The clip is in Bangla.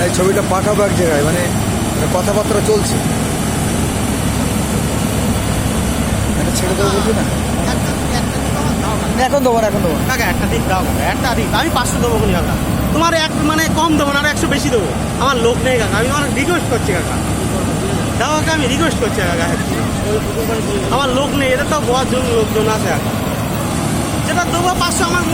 না এই ছবিটা পাঠাবো এক জায়গায় মানে কথাবার্তা চলছে। এটা ছেড়ে দেবো বলছি না? এখন দেবো এখন দেবো কাকা একটা দিক দাও কাকা একটা দিক আমি পাঁচশো দেবো কোনো কাকা। তোমার এক মানে কম দেবো না, আর একশো বেশি দেবো। আমার লোক নেই কাকা, আমি তোমার রিকোয়েস্ট করছি কাকা। দাও কাকা, আমি রিকোয়েস্ট করছি কাকা হ্যাঁ। আমার লোক নেই, এটা তো বড় জন লোকজন আছে। কাকা যেটা দেবো পাঁচশো, আমার